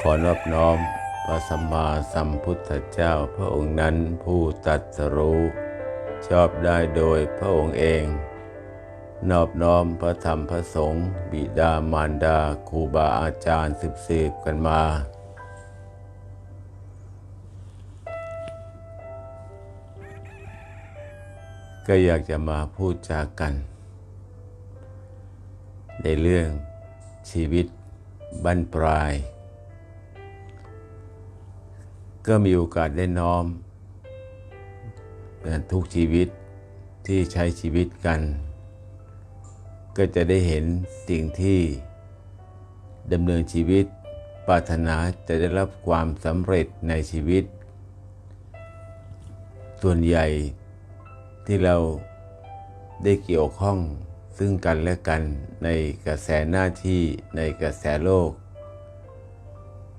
ขอนอบน้อมพระสัมมาสัมพุทธเจ้าพระองค์นั้นผู้ตรัสรู้ชอบได้โดยพระองค์เอง นอบน้อมพระธรรมพระสงฆ์บิดามารดาครูบาอาจารย์สืบสืบกันมา ก็อยากจะมาพูดจากัน ในเรื่องชีวิตบั้นปลาย ก็มีโอกาสได้น้อม ทุกชีวิตที่ใช้ชีวิตกัน ก็จะได้เห็นสิ่งที่ดำเนินชีวิต ปรารถนาจะได้รับความสำเร็จในชีวิต ส่วนใหญ่ที่เราได้เกี่ยวข้องซึ่งกันและกันในกระแสหน้าที่ในกระแสโลก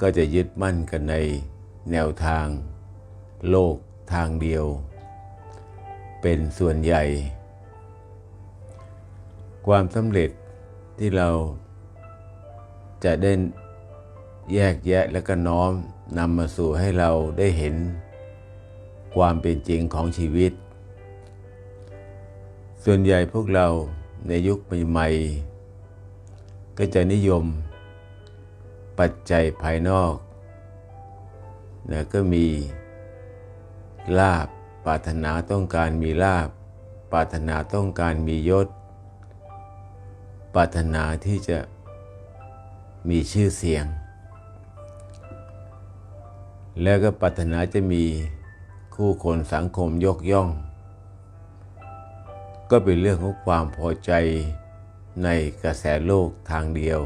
ก็จะยึดมั่นกันใน แนวทาง โลกทางเดียว เป็นส่วนใหญ่ ความสำเร็จที่เราจะได้แยกแยะและก็น้อมนำมาสู่ให้เราได้เห็น ความเป็นจริงของชีวิต ส่วนใหญ่พวกเราในยุคใหม่ๆก็จะนิยม ปัจจัยภายนอก นะก็มีลาบปรารถนาต้องการมีลาบปรารถนาต้องการมียศ ปรารถนาที่จะมีชื่อเสียง แล้วก็ปรารถนาจะมีคู่คนสังคมยกย่อง ก็เป็นเรื่องของความพอใจในกระแสโลกทางเดียว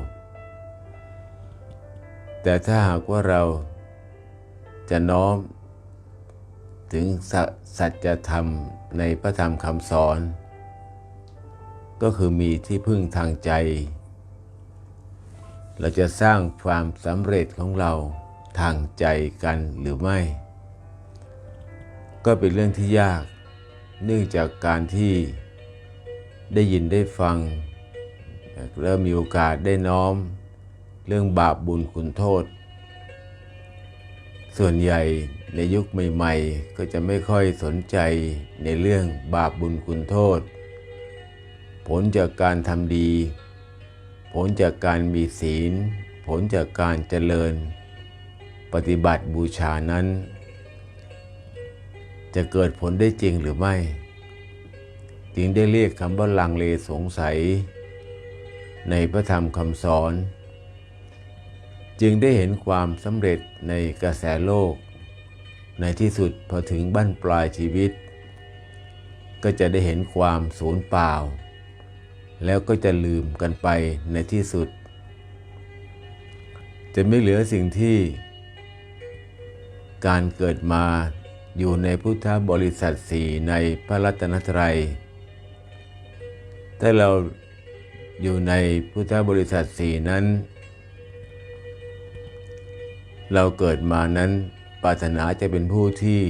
แต่ถ้าหากว่าเรา จะน้อม ถึงสัจธรรมในพระธรรมคำสอน ก็คือมีที่พึ่งทางใจ เราจะสร้างความสำเร็จของเราทางใจกันหรือไม่ ก็เป็นเรื่องที่ยาก เนื่องจากการที่ได้ยินได้ฟังเริ่มมีโอกาสได้น้อม เรื่องบาปบุญคุณโทษ ส่วนใหญ่ในยุคใหม่ๆ ก็จะไม่ค่อยสนใจในเรื่องบาปบุญคุณโทษ ผลจากการทำดี ผลจากการมีศีล ผลจากการเจริญ ปฏิบัติบูชานั้น จะเกิดผลได้จริงหรือไม่ จึงได้เรียกคำว่าลังเลสงสัย ในพระธรรมคำสอน จึงได้เห็นความสำเร็จในกระแสโลก ในที่สุดพอถึงบั้นปลายชีวิต ก็จะได้เห็นความสูญเปล่า แล้วก็จะลืมกันไปในที่สุด จะไม่เหลือสิ่งที่ การเกิดมาอยู่ในพุทธบริษัทสี่ในพระรัตนตรัย ถ้าเราอยู่ในพุทธบริษัทสี่นั้น เราเกิดมานั้นปรารถนาจะเป็นผู้ที่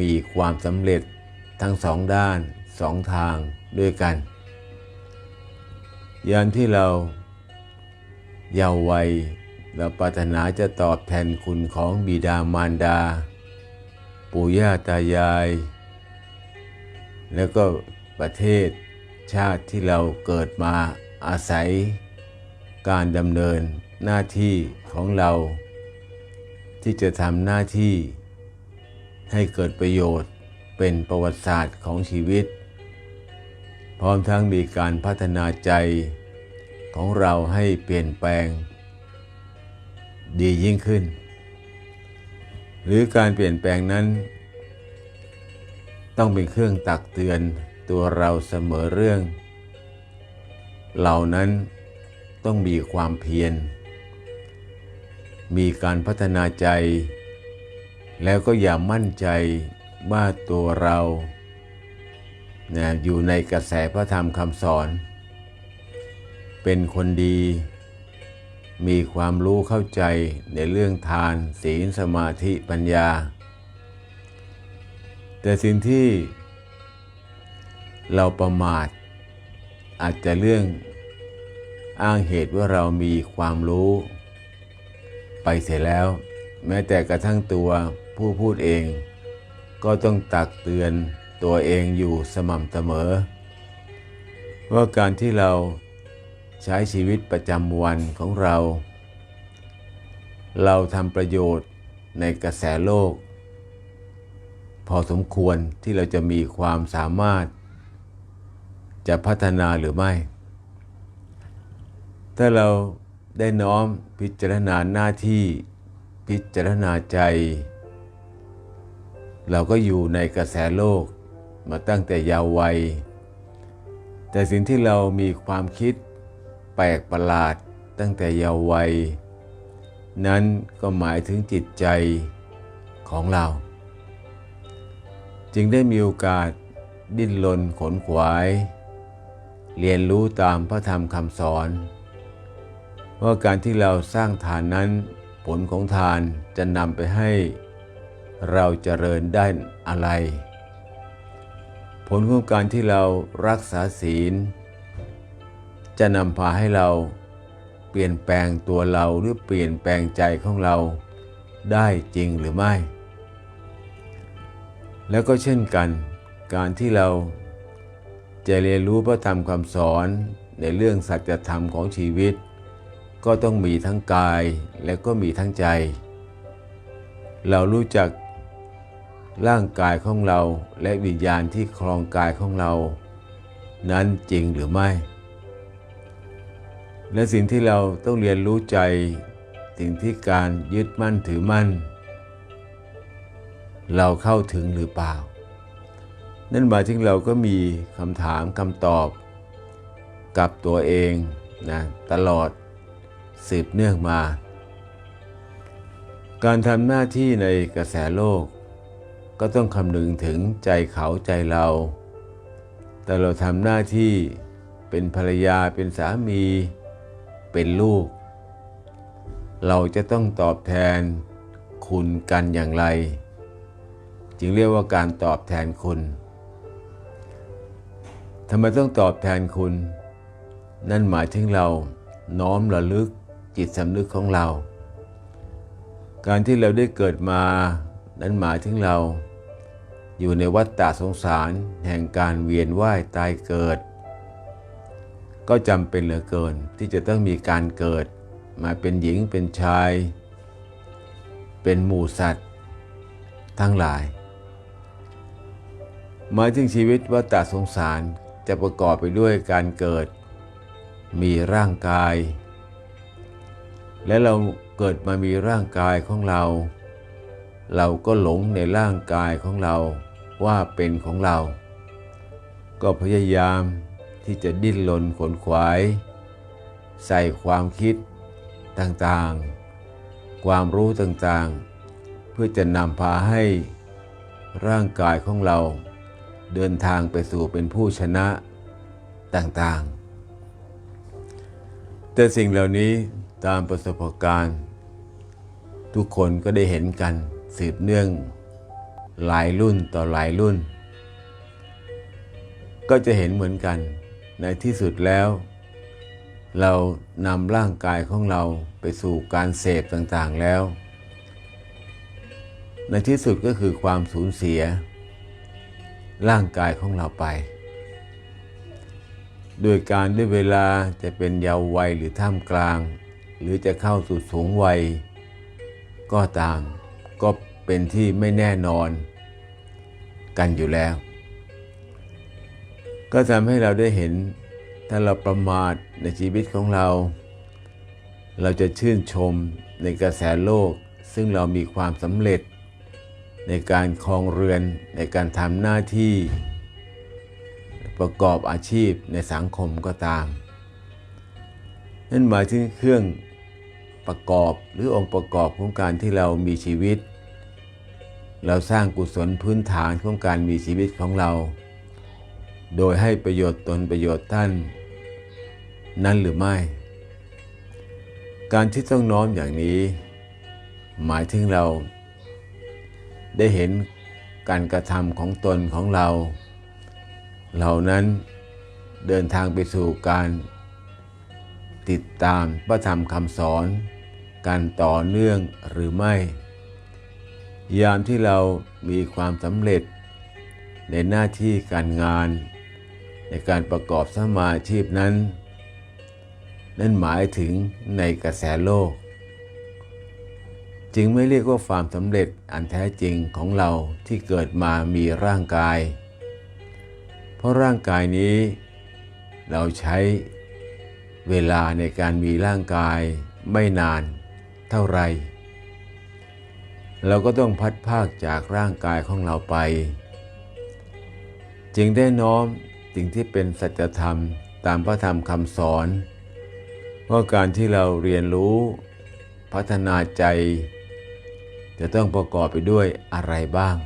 มีความสำเร็จทั้งสองด้านสองทางด้วยกัน ยามที่เราเยาว์วัยเราปรารถนาจะตอบแทนคุณของบิดามารดา ปู่ย่าตายาย แล้วก็ประเทศชาติที่เราเกิดมาอาศัย การดำเนินหน้าที่ของเรา ที่จะทำหน้าที่ ให้เกิดประโยชน์เป็นประวัติศาสตร์ของชีวิต พร้อมทั้งมีการพัฒนาใจของเราให้เปลี่ยนแปลง ดียิ่งขึ้น หรือการเปลี่ยนแปลงนั้น ต้องเป็นเครื่องตักเตือนตัวเราเสมอเรื่อง เหล่านั้นต้องมีความเพียร มีการพัฒนาใจ แล้วก็อย่ามั่นใจว่าตัวเรานะอยู่ในกระแสพระธรรมคำสอน เป็นคนดี มีความรู้เข้าใจในเรื่องทาน ศีลสมาธิปัญญา แต่สิ่งที่เราประมาท อาจจะเรื่องอ้างเหตุว่าเรามีความรู้ ไปเสียแล้ว แม้แต่กระทั่งตัวผู้พูดเอง ก็ต้องตักเตือนตัวเองอยู่สม่ำเสมอ ว่าการที่เราใช้ชีวิตประจำวันของเรา เราทำประโยชน์ในกระแสโลก พอสมควรที่เราจะมีความสามารถ จะพัฒนาหรือไม่ ถ้าเรา ได้น้อมพิจารณาหน้าที่พิจารณาใจ เราก็อยู่ในกระแสโลกมาตั้งแต่ยาววัย แต่สิ่งที่เรามีความคิดแปลกประหลาดตั้งแต่ยาววัย นั้นก็หมายถึงจิตใจของเรา จึงได้มีโอกาสดิ้นรนขนขวาย เรียนรู้ตามพระธรรมคำสอน ว่าการที่เราสร้างทานนั้น ผลของทานจะนำไปให้เราเจริญได้อะไร ผลของการที่เรารักษาศีล จะนำพาให้เราเปลี่ยนแปลงตัวเราหรือเปลี่ยนแปลงใจของเราได้จริงหรือไม่ แล้วก็เช่นกัน การที่เราจะเรียนรู้พระธรรมคำสอนในเรื่องสัจธรรมของชีวิต ก็ต้องมีทั้งกายและก็มีทั้งใจ เรารู้จักร่างกายของเราและวิญญาณที่ครองกายของเรา นั้นจริงหรือไม่ และสิ่งที่เราต้องเรียนรู้ใจ สิ่งที่การยึดมั่นถือมั่น เราเข้าถึงหรือเปล่า นั่นหมายถึงเราก็มีคำถามคำตอบกับตัวเองนะตลอด สืบเนื่องมา การทำหน้าที่ในกระแสโลก ก็ต้องคำนึงถึงใจเขาใจเรา แต่เราทำหน้าที่เป็นภรรยาเป็นสามี เป็นลูก เราจะต้องตอบแทนคุณกันอย่างไร จึงเรียกว่าการตอบแทนคุณทำไมต้องตอบแทนคุณ นั่นหมายถึงเราน้อมระลึก จิตสำนึกของเรา การที่เราได้เกิดมานั้นหมายถึงเราอยู่ในวัฏฏะสงสารแห่งการเวียนว่ายตายเกิด ก็จำเป็นเหลือเกินที่จะต้องมีการเกิด มาเป็นหญิงเป็นชาย เป็นหมู่สัตว์ ทั้งหลายหมายถึงชีวิตวัฏฏะสงสารจะประกอบไปด้วยการเกิด มีร่างกาย และเราเกิดมามีร่างกายของเรา เราก็หลงในร่างกายของเราว่าเป็นของเรา ก็พยายามที่จะดิ้นรนขนขวาย ใส่ความคิดต่างๆ ความรู้ต่างๆ เพื่อจะนำพาให้ร่างกายของเรา เดินทางไปสู่เป็นผู้ชนะต่างๆ แต่สิ่งเหล่านี้ ตามประสบการณ์ ทุกคนก็ได้เห็นกันสืบเนื่อง หลายรุ่นต่อหลายรุ่น ก็จะเห็นเหมือนกันในที่สุดแล้ว เรานำร่างกายของเราไปสู่การเสพต่างๆแล้ว ในที่สุดก็คือความสูญเสีย ร่างกายของเราไปโดยการด้วยเวลาจะเป็นเยาว์วัยหรือท่ามกลาง หรือจะเข้าสู่สูงวัย ก็ตามก็เป็นที่ไม่แน่นอนกันอยู่แล้ว ก็ทำให้เราได้เห็นถ้าเราประมาทในชีวิตของเรา เราจะชื่นชมในกระแสโลก ซึ่งเรามีความสำเร็จ ในการครองเรือนในการทำหน้าที่ ประกอบอาชีพในสังคมก็ตามนั่นหมายถึงเครื่อง ประกอบหรือองค์ประกอบของการที่เรามีชีวิต เราสร้างกุศลพื้นฐานของการมีชีวิตของเรา โดยให้ประโยชน์ตนประโยชน์ท่าน นั้นหรือไม่ การที่ต้องน้อมอย่างนี้ หมายถึงเรา ได้เห็นการกระทำของตนของเรา เหล่านั้นเดินทางไปสู่การติดตามพระธรรมคำสอน กันต่อเนื่องหรือไม่ ยามที่เรามีความสำเร็จ ในหน้าที่การงาน ในการประกอบสมาชีพนั้น นั่นหมายถึงในกระแสโลก จึงไม่เรียกว่าความสำเร็จอันแท้จริงของเราที่เกิดมามีร่างกาย เพราะร่างกายนี้เราใช้เวลาในการมีร่างกายไม่นาน เท่าไร เราก็ต้องพัดภาคจากร่างกายของเราไป จึงได้น้อมสิ่งที่เป็นสัจธรรมตามพระธรรมคำสอนว่าการที่เราเรียนรู้พัฒนาใจ จะต้องประกอบไปด้วยอะไรบ้าง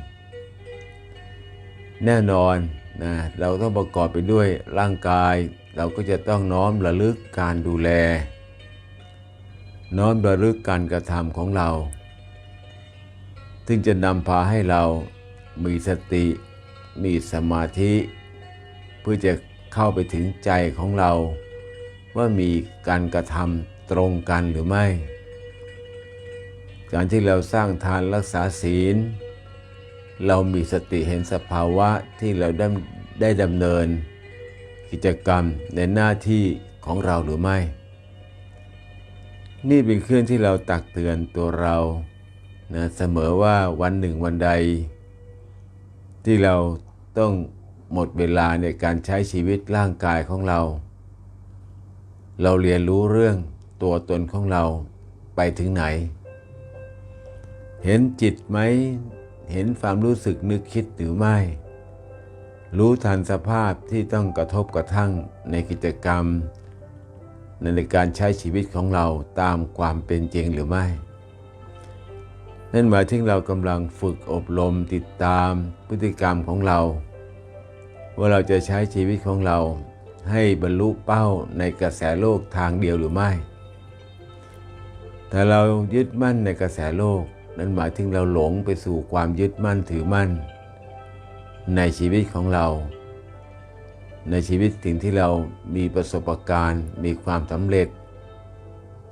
แน่นอนนะเราต้องประกอบไปด้วยร่างกาย เราก็จะต้องน้อมระลึกการดูแล น้อมระลึกการกระทำของเรา ซึ่งจะนำพาให้เรามีสติ มีสมาธิ เพื่อจะเข้าไปถึงใจของเรา ว่ามีการกระทำตรงกันหรือไม่ การที่เราสร้างทานรักษาศีล เรามีสติเห็นสภาวะที่เราได้ได้ดำเนิน กิจกรรมในหน้าที่ของเราหรือไม่ นี่เป็นเครื่องที่เราตักเตือนตัวเรานะเสมอว่าวันหนึ่งวันใด ที่เราต้องหมดเวลาในการใช้ชีวิตร่างกายของเรา เราเรียนรู้เรื่องตัวตนของเราไปถึงไหน เห็นจิตไหม เห็นความรู้สึกนึกคิดหรือไม่ รู้ทันสภาพที่ต้องกระทบกระทั่งในกิจกรรม ในการใช้ชีวิตของเราตามความเป็นจริงหรือไม่ นั่นหมายถึงเรากำลังฝึกอบรมติดตามพฤติกรรมของเรา ว่าเราจะใช้ชีวิตของเราให้บรรลุเป้าในกระแสโลกทางเดียวหรือไม่ แต่เรายึดมั่นในกระแสโลก นั่นหมายถึงเราหลงไปสู่ความยึดมั่นถือมั่น ในชีวิตของเรา ในชีวิตสิ่งที่เรามีประสบการณ์ มีความสำเร็จ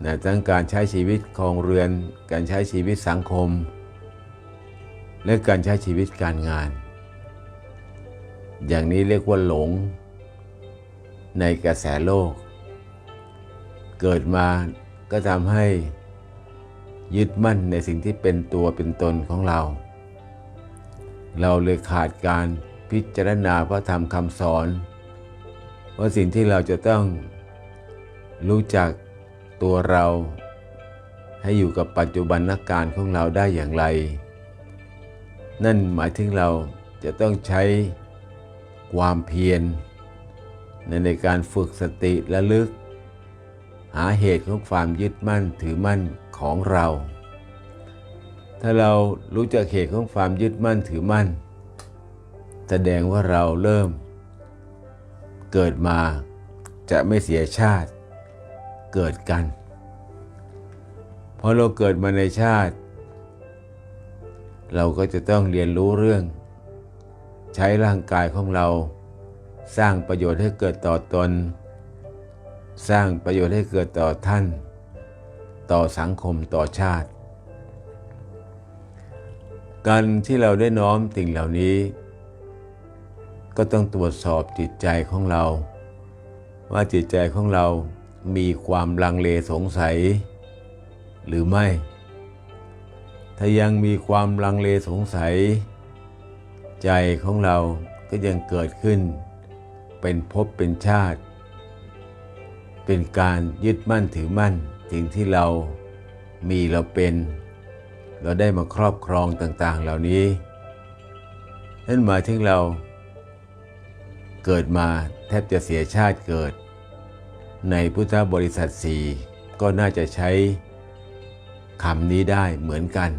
นะทั้งการใช้ชีวิตครองเรือน การใช้ชีวิตสังคม และการใช้ชีวิตการงาน อย่างนี้เรียกว่าหลง ในกระแสโลก เกิดมาก็ทำให้ยึดมั่นในสิ่งที่เป็นตัวเป็นตนของเรา เราเลยขาดการพิจารณาพระธรรมคำสอน ว่าสิ่งที่เราจะต้องรู้จักตัวเรา ให้อยู่กับปัจจุบันนักการของเราได้อย่างไร นั่นหมายถึงเราจะต้องใช้ความเพียรในในการฝึกสติและลึก หาเหตุของความยึดมั่นถือมั่นของเรา ถ้าเรารู้จักเหตุของความยึดมั่นถือมั่น แสดงว่าเราเริ่ม เกิดมาจะไม่เสียชาติเกิดกันพอเราเกิดมาในชาติ เราก็จะต้องเรียนรู้เรื่อง ใช้ร่างกายของเรา สร้างประโยชน์ให้เกิดต่อตน สร้างประโยชน์ให้เกิดต่อท่าน ต่อสังคมต่อชาติ การที่เราได้น้อมสิ่งเหล่านี้ ก็ต้องตรวจสอบจิตใจของเรา ว่าจิตใจของเรามีความลังเลสงสัย หรือไม่ ถ้ายังมีความลังเลสงสัย ใจของเราก็ยังเกิดขึ้น เป็นภพเป็นชาติ เป็นการยึดมั่นถือมั่นสิ่งที่เรามีเราเป็น เราได้มาครอบครองต่างๆเหล่านี้นั่นหมายถึงเรา เกิดมาแทบจะเสียชาติเกิด ในพุทธบริษัทสี่ก็น่าจะใช้คำนี้ได้เหมือนกัน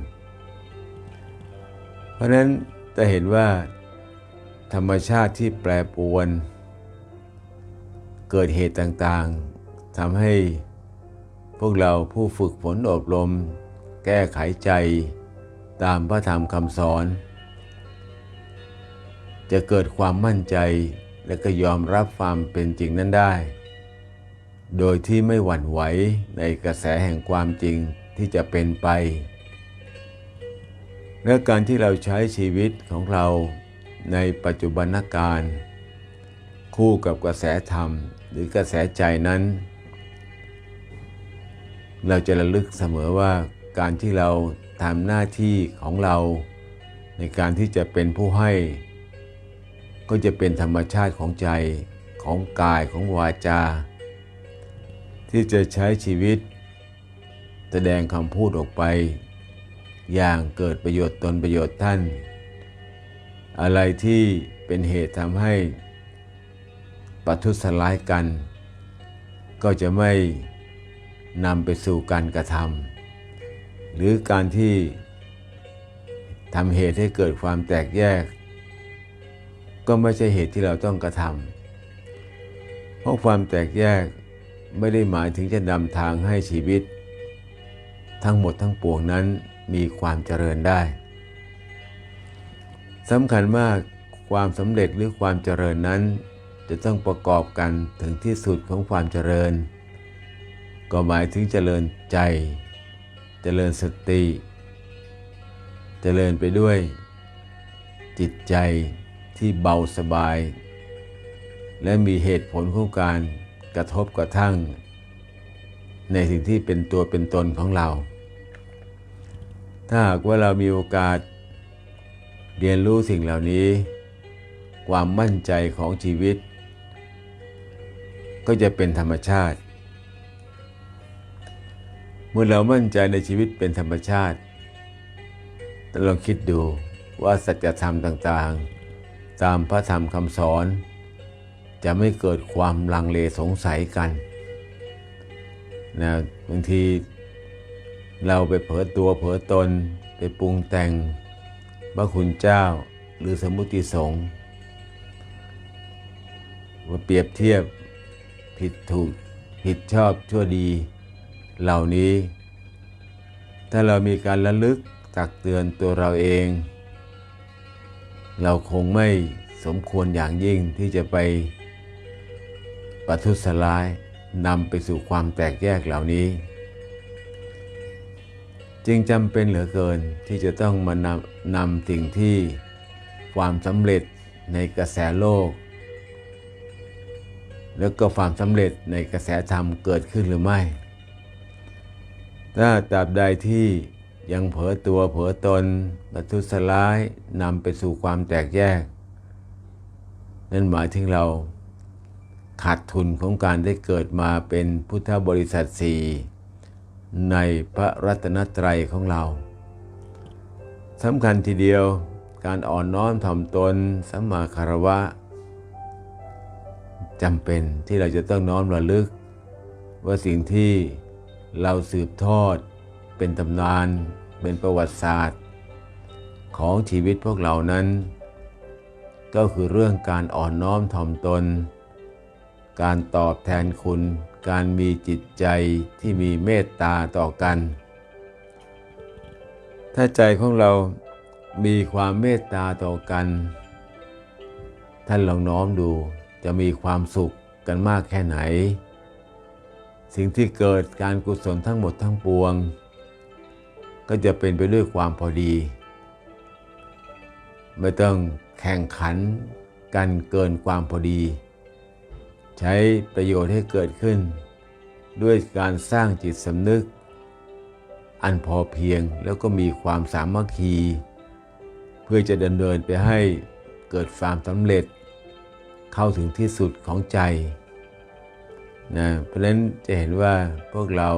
เพราะนั้นจะเห็นว่า ธรรมชาติที่แปรปรวน เกิดเหตุต่างๆทำให้พวกเราผู้ฝึกฝนอบรม แก้ไขใจตามพระธรรมคำสอน จะเกิดความมั่นใจ และก็ยอมรับความเป็นจริงนั้นได้ โดยที่ไม่หวั่นไหวในกระแสแห่งความจริงที่จะเป็นไป และการที่เราใช้ชีวิตของเราในปัจจุบันการ คู่กับกระแสธรรมหรือกระแสใจนั้น เราจะระลึกเสมอว่าการที่เราทำหน้าที่ของเราในการที่จะเป็นผู้ให้ ก็จะเป็นธรรมชาติของใจของกายของวาจา ที่จะใช้ชีวิต แสดงคำพูดออกไป อย่างเกิดประโยชน์ตนประโยชน์ท่าน อะไรที่เป็นเหตุทำให้ปัทุสลายกัน ก็จะไม่นำไปสู่การกระทำหรือการที่ทำเหตุให้เกิดความแตกแยก ก็ไม่ใช่เหตุที่เราต้องกระทำเพราะความแตกแยกไม่ได้หมายถึงจะนำทางให้ชีวิต ทั้งหมดทั้งปวงนั้นมีความเจริญได้สำคัญมากความสำเร็จหรือความเจริญนั้น จะต้องประกอบกันถึงที่สุดของความเจริญ ก็หมายถึงเจริญใจ เจริญสติ เจริญไปด้วย จิตใจ ที่เบาสบาย และมีเหตุผลของการกระทบกระทั่ง ในสิ่งที่เป็นตัวเป็นตนของเรา ถ้าหากว่าเรามีโอกาส เรียนรู้สิ่งเหล่านี้ ความมั่นใจของชีวิต ก็จะเป็นธรรมชาติ เมื่อเรามั่นใจในชีวิตเป็นธรรมชาติลองคิดดูว่าสัจธรรมต่างๆ ตามพระธรรมคำสอน จะไม่เกิดความลังเลสงสัยกันนะบางทีเราไปเผลอตัวเผลอตนไปปรุงแต่งพระคุณเจ้าหรือสมุติสงฆ์ว่าเปรียบเทียบผิดถูกผิดชอบชั่วดีเหล่านี้ ถ้าเรามีการระลึกตักเตือนตัวเราเอง เราคงไม่สมควรอย่างยิ่งที่จะไปประทุษร้ายนำไปสู่ความแตกแยกเหล่านี้ จึงจำเป็นเหลือเกินที่จะต้องมานำนำสิ่งที่ความสำเร็จในกระแสโลก แล้วก็ความสำเร็จในกระแสธรรมเกิดขึ้นหรือไม่ ถ้าตราบใดที่ ยังเผลอตัวเผลอตนประทุษร้ายนำไปสู่ความแตกแยก นั่นหมายถึงเราขาดทุนของการได้เกิดมาเป็นพุทธบริษัทสี่ในพระรัตนตรัยของเราสำคัญทีเดียวการอ่อนน้อมถ่อมตนสัมมาคารวะจำเป็นที่เราจะต้องน้อมระลึก ว่าสิ่งที่เราสืบทอดเป็นตำนาน เป็นประวัติศาสตร์ ของชีวิตพวกเรานั้น ก็คือเรื่องการอ่อนน้อมถ่อมตน การตอบแทนคุณ การมีจิตใจที่มีเมตตาต่อกัน ถ้าใจของเรามีความเมตตาต่อกัน ท่านลองน้อมดูจะมีความสุขกันมากแค่ไหน สิ่งที่เกิดการกุศลทั้งหมดทั้งปวง ก็จะเป็นไปด้วยความพอดี ไม่ต้องแข่งขันกันเกินความพอดี ใช้ประโยชน์ให้เกิดขึ้น ด้วยการสร้างจิตสำนึก อันพอเพียงแล้วก็มีความสามัคคี เพื่อจะเดินเดินไปให้เกิดความสำเร็จ เข้าถึงที่สุดของใจนะเพราะฉะนั้นจะเห็นว่าพวกเรา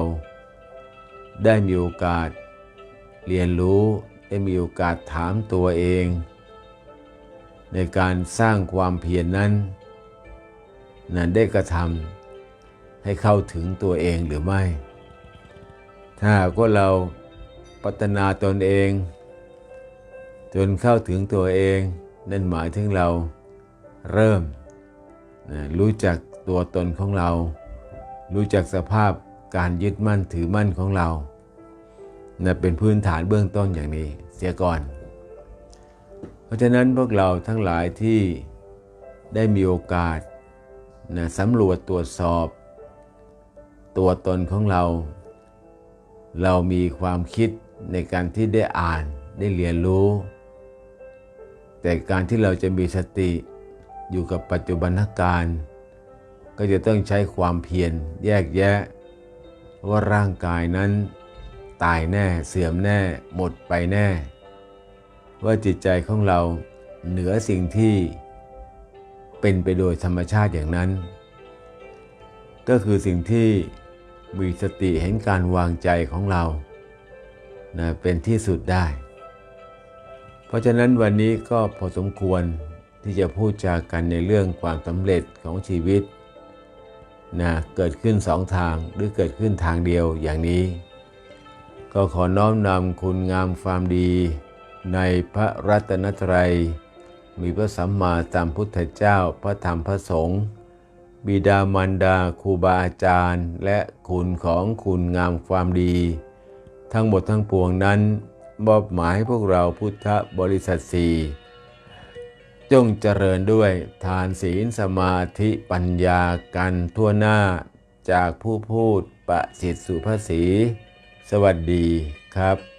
ได้มีโอกาส เรียนรู้ได้มีโอกาสถามตัวเอง ในการสร้างความเพียรนนั้น นั้นได้กระทำให้เข้าถึงตัวเองหรือไม่ ถ้าก็เราพัฒนาตนเอง จนเข้าถึงตัวเอง นั่นหมายถึงเราเริ่มรู้จักตัวตนของเรา รู้จักสภาพการยึดมั่นถือมั่นของเรา นะเป็นพื้นฐานเบื้องต้นอย่างนี้เสียก่อน เพราะฉะนั้นพวกเราทั้งหลายที่ได้มีโอกาสนะสำรวจตรวจสอบ ตัวตนของเรา เรามีความคิดในการที่ได้อ่านได้เรียนรู้ แต่การที่เราจะมีสติอยู่กับปัจจุบันการ ก็จะต้องใช้ความเพียรแยกแยะ ว่าร่างกายนั้น ตายแน่เสื่อมแน่หมดไปแน่ ว่าจิตใจของเราเหนือสิ่งที่เป็นไปโดยธรรมชาติอย่างนั้น ก็คือสิ่งที่มีสติเห็นการวางใจของเรานะเป็นที่สุดได้ เพราะฉะนั้นวันนี้ก็พอสมควรที่จะพูดจากันในเรื่องความสำเร็จของชีวิตนะเกิดขึ้นสองทางหรือเกิดขึ้นทางเดียวอย่างนี้ ก็ขอน้อมนำคุณงามความดี ในพระรัตนตรัย มีพระสัมมาสัมพุทธเจ้าพระธรรมพระสงฆ์บิดามารดาครูบาอาจารย์ และคุณของคุณงามความดี ทั้งหมดทั้งปวงนั้นมอบหมายให้พวกเราพุทธบริษัทสี่จงเจริญด้วยทานศีลสมาธิปัญญากันทั่วหน้าจากผู้พูดประสิทธิสุภาษี สวัสดีครับ